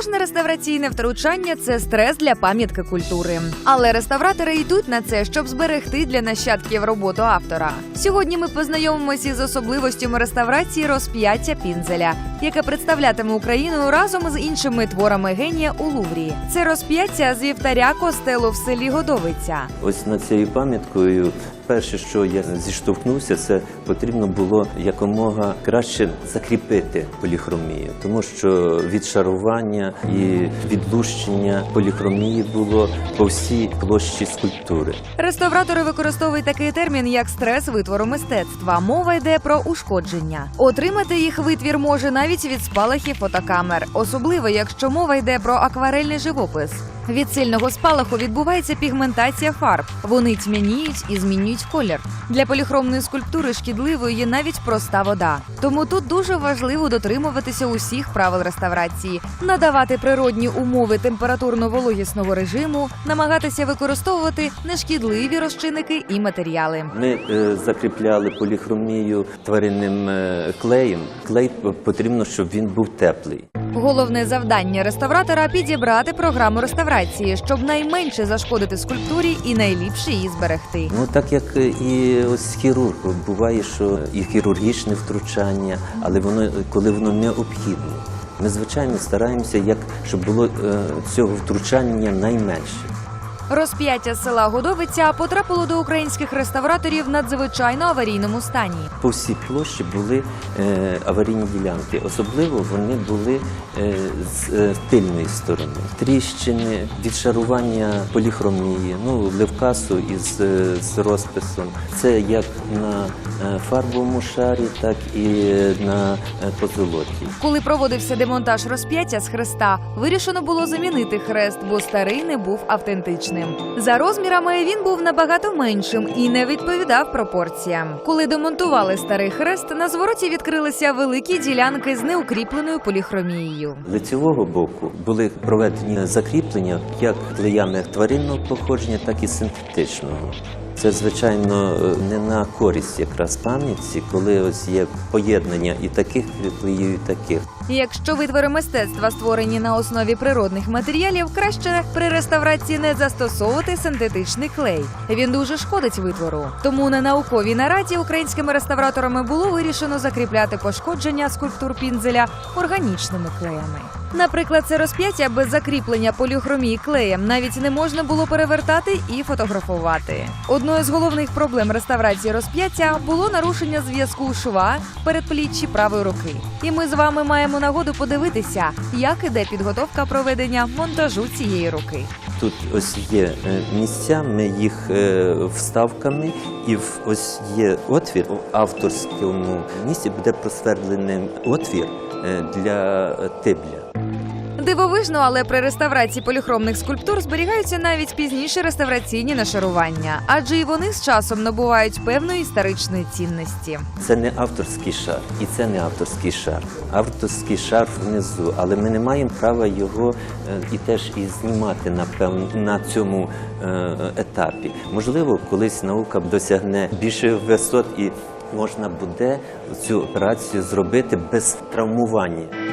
Кожне реставраційне втручання це стрес для пам'ятки культури. Але реставратори йдуть на це, щоб зберегти для нащадків роботу автора. Сьогодні ми познайомимося із особливостями реставрації розп'яття пінзеля, яке представлятиме Україну разом з іншими творами генія у Луврі. Це розп'яття з вівтаря костелу в селі Годовиця. Ось над цією пам'яткою перше, що я зіштовхнувся, це потрібно було якомога краще закріпити поліхромію, тому що і відлущення поліхромії було по всій площі скульптури. Реставратори використовують такий термін, як стрес витвору мистецтва. Мова йде про ушкодження. Отримати їх витвір може навіть від спалахів фотокамер, особливо якщо мова йде про акварельний живопис. Від сильного спалаху відбувається пігментація фарб. Вони тьмяніють і змінюють колір. Для поліхромної скульптури шкідливою є навіть проста вода. Тому тут дуже важливо дотримуватися усіх правил реставрації, надавати природні умови температурно-вологісного режиму, намагатися використовувати нешкідливі розчинники і матеріали. Ми е, закріпляли поліхромію тваринним е, клеєм. Клей потрібно, щоб він був теплий. Головне завдання реставратора підібрати програму реставрації, щоб найменше зашкодити скульптурі і найліпше її зберегти. Ну так як е, і ось хірург буває, що і хірургічне втручання, але воно коли воно необхідне. Ми звичайно стараємося, як щоб було е, цього втручання найменше. Розп'яття села Годовиця потрапило до українських реставраторів в надзвичайно аварійному стані. По всій площі були е, аварійні ділянки. Особливо вони були е, з е, тильної сторони. Тріщини, відшарування поліхромії, ну левкасу із е, з розписом. Це як на е, фарбовому шарі, так і на е, позолоті. Коли проводився демонтаж розп'яття з хреста, вирішено було замінити хрест, бо старий не був автентичним. За розмірами він був набагато меншим і не відповідав пропорціям. Коли демонтували старий хрест, на звороті відкрилися великі ділянки з неукріпленою поліхромією. Лицевого боку були проведені закріплення як клеями тваринного походження, так і синтетичного. Це, звичайно, не на користь якраз пам'ятці, коли ось є поєднання і таких клеїв, і таких. Якщо витвори мистецтва створені на основі природних матеріалів, краще при реставрації не застосовувати синтетичний клей. Він дуже шкодить витвору. Тому на науковій нараді українськими реставраторами було вирішено закріпляти пошкодження скульптур пінзеля органічними клеями. Наприклад, це розп'яття без закріплення поліхромії клеєм навіть не можна було перевертати і фотографувати. Одною з головних проблем реставрації розп'яття було нарушення зв'язку шва передпліччі правої руки. І ми з вами маємо нагоду подивитися, як іде підготовка проведення монтажу цієї руки. Тут ось є е, місця, ми їх е, вставками, і ось є отвір в авторському місці буде просвердлений отвір е, для тибля. Дивовижно, але при реставрації поліхромних скульптур зберігаються навіть пізніші реставраційні нашарування, адже і вони з часом набувають певної історичної цінності. Це не авторський шар, і це не авторський шар. Авторський шар внизу, але ми не маємо права його е, і теж і знімати напевно на цьому е, етапі. Можливо, колись наука досягне більших висот і можна буде цю операцію зробити без травмування.